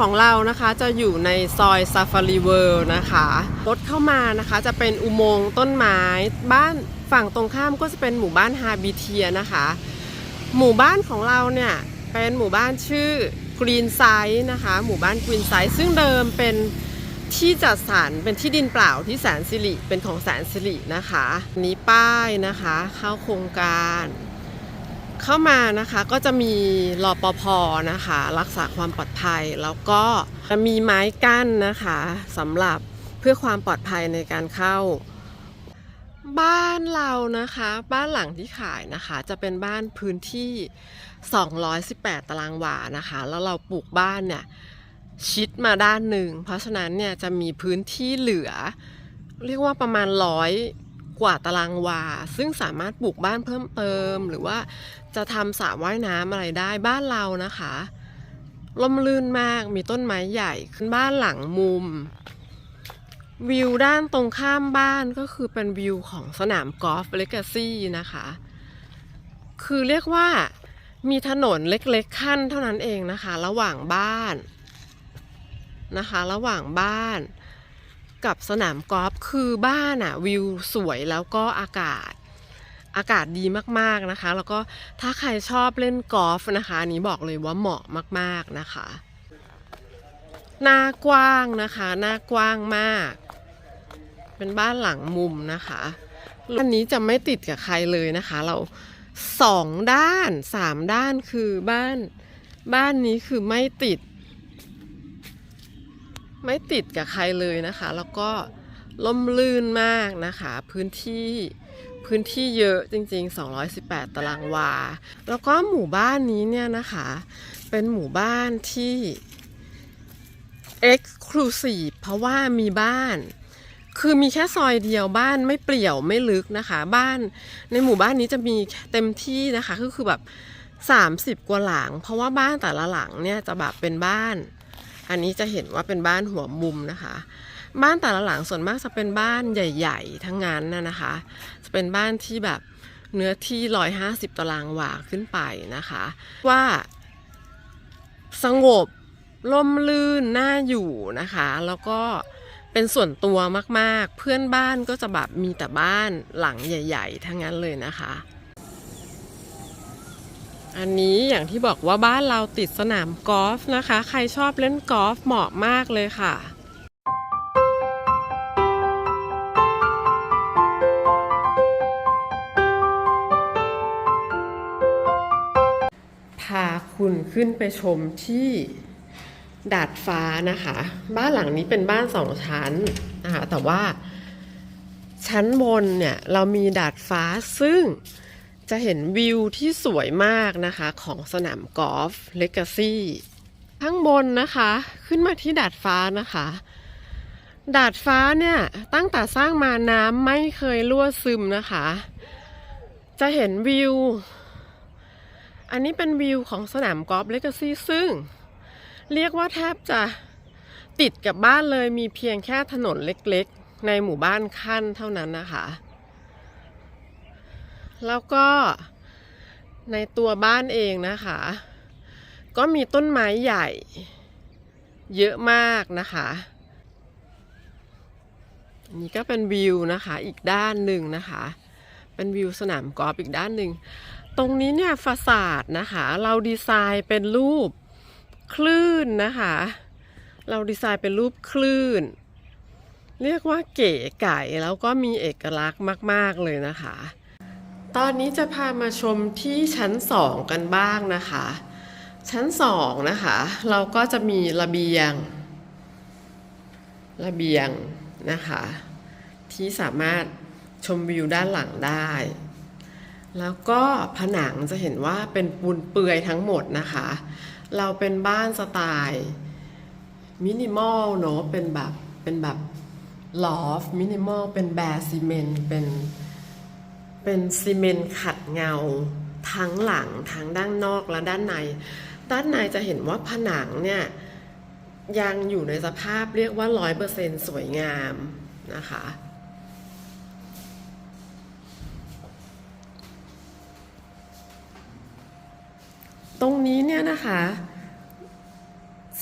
ของเรานะคะจะอยู่ในซอยซาฟารีเวิลด์นะคะรถเข้ามานะคะจะเป็นอุโมงค์ต้นไม้ บ้านฝั่งตรงข้ามก็จะเป็นหมู่บ้านฮาบิเทียนะคะ หมู่บ้านของเราเนี่ยเป็นหมู่บ้านชื่อกรีนไซ e นะคะหมู่บ้านกรีนไซ e ซึ่งเดิมเป็นที่จัดสรรเป็นที่ดินเปล่าที่แสนสิริเป็นของแสนสิรินะคะนนี้ป้ายนะคะ เข้าโครงการ เข้ามานะคะก็จะมีรอปภนะคะ รักษาความปลอดภัย แล้วก็จะมีไม้กั้นนะคะสำหรับเพื่อความปลอดภัยในการเข้า บ้านเรานะคะ บ้านหลังที่ขายนะคะ จะเป็นบ้านพื้นที่ 218 ตารางวานะคะ แล้วเราปลูกบ้านเนี่ยชิดมาด้านหนึ่ง เพราะฉะนั้นเนี่ยจะมีพื้นที่เหลือ เรียกว่าประมาณร้อยกว่าตารางวา ซึ่งสามารถปลูกบ้านเพิ่มเติม หรือว่า จะทำสระว่ายน้ำอะไรได้บ้านเรานะคะลมลื่นมากมีต้นไม้ใหญ่ขึ้นบ้านหลังมุม วิวด้านตรงข้ามบ้านก็คือเป็นวิวของสนามกอล์ฟเลกาซี่นะคะ คือเรียกว่ามีถนนเล็กๆขั้นเท่านั้นเองนะคะ ระหว่างบ้านนะคะ ระหว่างบ้าน กับสนามกอล์ฟคือบ้านอะวิวสวยแล้วก็อากาศ อากาศดีมากๆนะคะ แล้วก็ถ้าใครชอบเล่นกอล์ฟนะคะอันนี้บอกเลยว่าเหมาะมากๆนะคะ หน้ากว้างนะคะ หน้ากว้างมาก เป็นบ้านหลังมุมนะคะอันนี้จะไม่ติดกับใครเลยนะคะ เราสองด้านสามด้านคือบ้าน บ้านนี้คือไม่ติด ไม่ติดกับใครเลยนะคะ แล้วก็ล่มลื่นมากนะคะ พื้นที่ พื้นที่เยอะจริง ๆ 218 ตารางวา แล้วก็หมู่บ้านนี้เนี่ยนะคะ เป็นหมู่บ้านที่ Exclusive เพราะว่ามีบ้าน คือมีแค่ซอยเดียวบ้านไม่เปลี่ยวไม่ลึกนะคะ บ้านในหมู่บ้านนี้จะมีเต็มที่นะคะก็คือแบบ 30 กว่าหลัง เพราะว่าบ้านแต่ละหลังเนี่ยจะแบบเป็นบ้าน อันนี้จะเห็นว่าเป็นบ้านหัวมุมนะคะ บ้านแต่ละหลังส่วนมากจะเป็นบ้านใหญ่ ๆ ทั้งนั้นนะนะคะ จะเป็นบ้านที่แบบเนื้อที่150ตารางวาขึ้นไปนะคะ ว่าสงบร่มรื่นน่าอยู่นะคะ แล้วก็เป็นส่วนตัวมากๆ เพื่อนบ้านก็จะแบบมีแต่บ้านหลังใหญ่ ๆ ทั้งนั้นเลยนะคะ อันนี้อย่างที่บอกว่าบ้านเราติดสนามกอล์ฟนะคะ ใครชอบเล่นกอล์ฟเหมาะมากเลยค่ะ คุณขึ้นไปชมที่ดาดฟ้านะคะ บ้านหลังนี้เป็นบ้านสองชั้นนะคะแต่ว่าชั้นบนเนี่ยเรามีดาดฟ้าซึ่งจะเห็นวิวที่สวยมากนะคะของสนามกอล์ฟเลกาซี่ข้างบนนะคะขึ้นมาที่ดาดฟ้านะคะ ดาดฟ้าเนี่ยตั้งแต่สร้างมาน้ำไม่เคยรั่วซึมนะคะ จะเห็นวิว อันนี้เป็นวิวของสนามกอล์ฟเลกาซี่ซึ่ง เรียกว่าแทบจะติดกับบ้านเลยมีเพียงแค่ถนนเล็กๆ ในหมู่บ้านขั้นเท่านั้นนะคะ แล้วก็ในตัวบ้านเองนะคะ ก็มีต้นไม้ใหญ่ เยอะมากนะคะนนี้ก็เป็นวิวนะคะอีกด้านหนึ่งนะคะ เป็นวิวสนามกอล์ฟอีกด้านหนึ่ง ตรงนี้เนี่ยฟาสาดนะคะ เราดีไซน์เป็นรูปคลื่นนะคะ เราดีไซน์เป็นรูปคลื่น เรียกว่าเก๋ไก่แล้วก็มีเอกลักษณ์มาก ๆ เลยนะคะ ตอนนี้จะพามาชมที่ชั้นสองกันบ้างนะคะ ชั้นสองนะคะ เราก็จะมีระเบียง ระเบียงนะคะ ที่สามารถชมวิวด้านหลังได้ แล้วก็ผนังจะเห็นว่าเป็นปูนเปลือยทั้งหมดนะคะ เราเป็นบ้านสไตล์มินิมอลเนาะเป็นแบบเป็นแบบลอฟมินิมอลเป็นแบร์ซีเมนเป็นเป็นซีเมนขัดเงา ทั้งหลังทั้งด้านนอกและด้านใน ด้านในจะเห็นว่าผนังเนี่ยยังอยู่ในสภาพเรียกว่าร้อยเปอร์เซ็นสวยงามนะคะ ตรงนี้เนี่ยนะคะ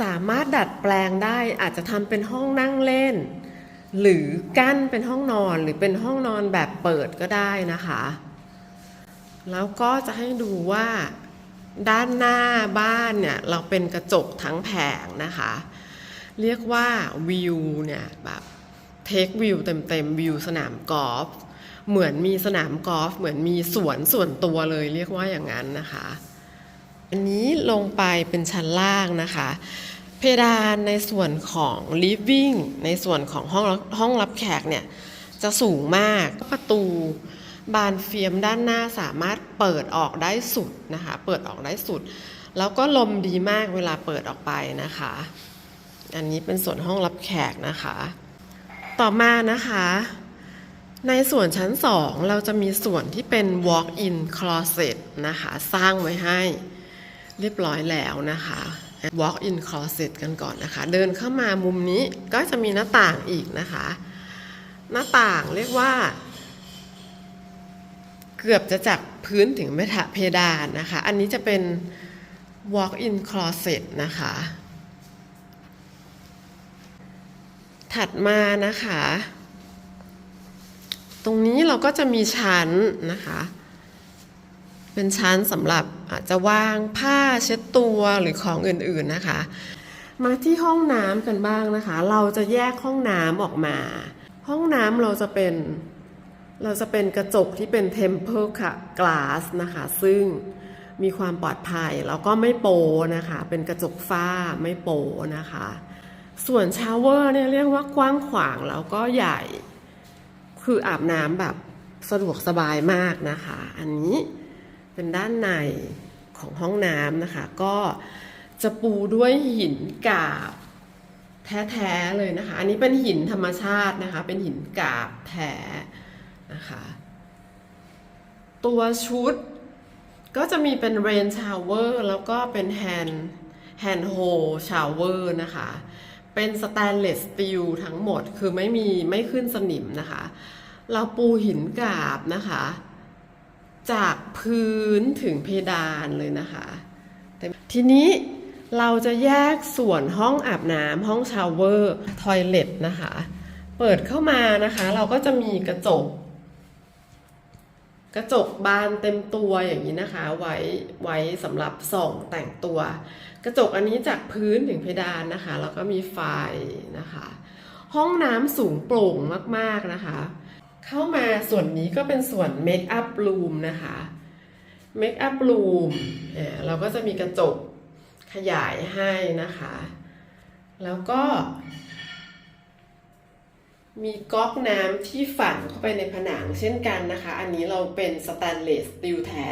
สามารถดัดแปลงได้อาจจะทำเป็นห้องนั่งเล่น หรือกั้นเป็นห้องนอนหรือเป็นห้องนอนแบบเปิดก็ได้นะคะ แล้วก็จะให้ดูว่าด้านหน้าบ้านเนี่ยเราเป็นกระจกทั้งแผงนะคะ เรียกว่าวิวเนี่ยแบบเทควิวเต็มๆวิวสนามกอล์ฟเหมือนมีสนามกอล์ฟเหมือนมีสวนส่วนตัวเลยเรียกว่าอย่างนั้นนะคะ อันนี้ลงไปเป็นชั้นล่างนะคะ เพดานในส่วนของ living ในส่วนของห้องห้องรับแขกเนี่ยจะสูงมากประตูบานเฟียมด้านหน้าสามารถเปิดออกได้สุดนะคะ เปิดออกได้สุด แล้วก็ลมดีมากเวลาเปิดออกไปนะคะ อันนี้เป็นส่วนห้องรับแขกนะคะ ต่อมานะคะ ในส่วนชั้น 2 เราจะมีส่วนที่เป็น walk-in closet นะคะ สร้างไว้ให้ เรียบร้อยแล้วนะคะ walk-in closet กันก่อนนะคะ เดินเข้ามามุมนี้ก็จะมีหน้าต่างอีกนะคะ หน้าต่างเรียกว่า เกือบจะจากพื้นถึงเพดานนะคะ อันนี้จะเป็น walk-in closet นะคะ ถัดมานะคะ ตรงนี้เราก็จะมีชั้นนะคะ เป็นชั้นสำหรับอาจจะวางผ้าเช็ดตัวหรือของอื่นๆนะคะ มาที่ห้องน้ำกันบ้างนะคะ เราจะแยกห้องน้ำออกมา ห้องน้ำเราจะเป็น เราจะเป็นกระจกที่เป็น temper glass นะคะ ซึ่งมีความปลอดภัยแล้วก็ไม่โปนะคะ เป็นกระจกฝ้าไม่โปนะคะ ส่วนชาวเวอร์เนี่ยเรียกว่ากว้างขวางแล้วก็ใหญ่ คืออาบน้ำแบบสะดวกสบายมากนะคะ อันนี้ เป็นด้านในของห้องน้ำนะคะ ก็จะปูด้วยหินกาบแท้ๆเลยนะคะ อันนี้เป็นหินธรรมชาตินะคะ เป็นหินกาบแท้นะคะ ตัวชุดก็จะมีเป็นเรนชาวเวอร์แล้วก็เป็นแฮนด์แฮนด์โฮชาวเวอร์นะคะ เป็นสแตนเลสสตีลทั้งหมดคือไม่มีไม่ขึ้นสนิมนะคะ เราปูหินกาบนะคะ จากพื้นถึงเพดานเลยนะคะแต่ทีนี้เราจะแยกส่วนห้องอาบน้ำห้องชาวเวอร์ทอยเลทนะคะ เปิดเข้ามานะคะ เราก็จะมีกระจก กระจกบานเต็มตัวอย่างนี้นะคะ ไว้ไว้สำหรับส่องแต่งตัว กระจกอันนี้จากพื้นถึงเพดานนะคะ แล้วก็มีไฟนะคะ ห้องน้ำสูงโปร่งมากๆนะคะ เข้ามาส่วนนี้ก็เป็นส่วนเมคอัพรูมนะคะเมคอัพรูมเราก็จะมีกระจกขยายให้นะคะ แล้วก็ มีก๊อกน้ำที่ฝังเข้าไปในผนังเช่นกันนะคะ อันนี้เราเป็นสแตนเลสสตีลแท้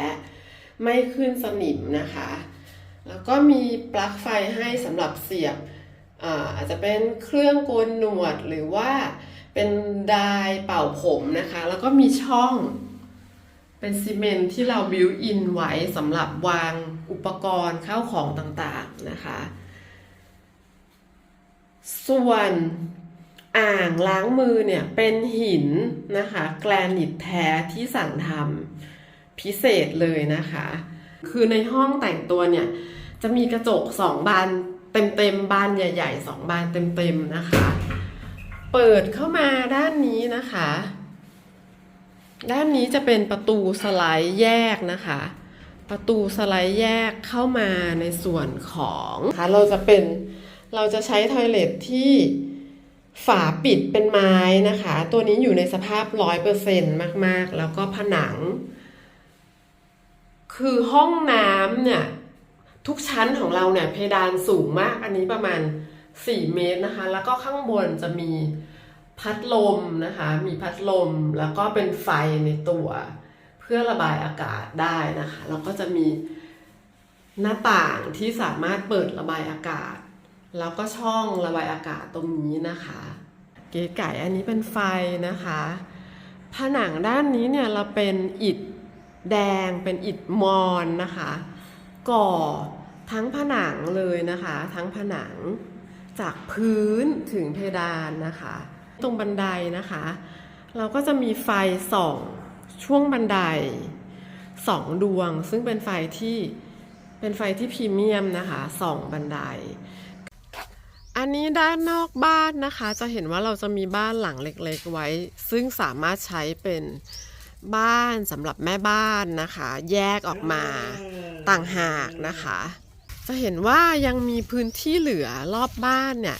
ไม่ขึ้นสนิมนะคะ แล้วก็มีปลั๊กไฟให้สำหรับเสียบอาอาจจะเป็นเครื่องโกนหนวดหรือว่า เป็นไดายเป่าผมนะคะ แล้วก็มีช่องเป็นซีเมนที่เราบิวอินไว้สำหรับวางอุปกรณ์เข้าของต่างๆนะคะ ส่วนอ่างล้างมือเนี่ยเป็นหินนะคะแกรนิตแท้ที่สั่งทำพิเศษเลยนะคะ คือในห้องแต่งตัวเนี่ย จะมีกระจกสองบานเต็มๆบานใหญ่ๆสองบานเต็มๆนะคะ เปิดเข้ามาด้านนี้นะคะ ด้านนี้จะเป็นประตูสไลด์แยกนะคะ ประตูสไลด์แยกเข้ามาในส่วนของค่ะเราจะเป็นเราจะใช้ทอยเลทที่ฝาปิดเป็นไม้นะคะ ตัวนี้อยู่ในสภาพร้อยเปอร์เซ็นต์มาก ๆ แล้วก็ผนัง คือห้องน้ำเนี่ย ทุกชั้นของเราเนี่ยเพดานสูงมากอันนี้ประมาณ 4 เมตรนะคะ แล้วก็ข้างบนจะมีพัดลมนะคะ มีพัดลมแล้วก็เป็นไฟในตัว เพื่อระบายอากาศได้นะคะ แล้วก็จะมีหน้าต่างที่สามารถเปิดระบายอากาศ แล้วก็ช่องระบายอากาศตรงนี้นะคะ เก๋ไก่อันนี้เป็นไฟนะคะ ผนังด้านนี้เนี่ยเราเป็นอิฐแดงเป็นอิฐมอนนะคะ ก่อทั้งผนังเลยนะคะ ทั้งผนัง จากพื้นถึงเพดานนะคะ ตรงบันไดนะคะ เราก็จะมีไฟส่องช่วงบันไดสองดวง ซึ่งเป็นไฟที่เป็นไฟที่พรีเมียมนะคะส่องบันได อันนี้ด้านนอกบ้านนะคะ จะเห็นว่าเราจะมีบ้านหลังเล็กๆไว้ ซึ่งสามารถใช้เป็นบ้านสำหรับแม่บ้านนะคะ แยกออกมาต่างหากนะคะ จะเห็นว่ายังมีพื้นที่เหลือรอบบ้านเนี่ย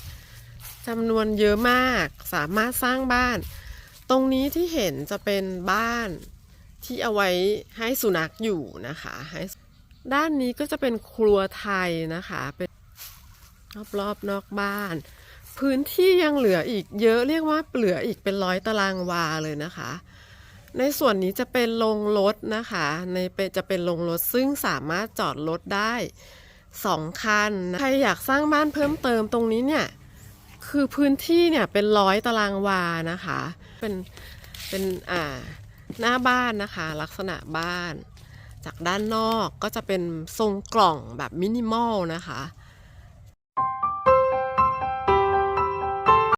จำนวนเยอะมากสามารถสร้างบ้าน ตรงนี้ที่เห็นจะเป็นบ้านที่เอาไว้ให้สุนัขอยู่นะคะให้ด้านนี้ก็จะเป็นครัวไทยนะคะเป็นรอบๆนอกบ้าน พื้นที่ยังเหลืออีกเยอะเรียกว่าเหลืออีกเป็นร้อยตารางวาเลยนะคะ ในส่วนนี้จะเป็นโรงรถนะคะในเป็นจะเป็นโรงรถซึ่งสามารถจอดรถได้ สองคันนะใครอยากสร้างบ้านเพิ่มเติมตรงนี้เนี่ย คือพื้นที่เนี่ยเป็นร้อยตารางวานะคะ เป็น เป็นอ่าหน้าบ้านนะคะ ลักษณะบ้าน จากด้านนอกก็จะเป็นทรงกล่องแบบมินิมอลนะคะ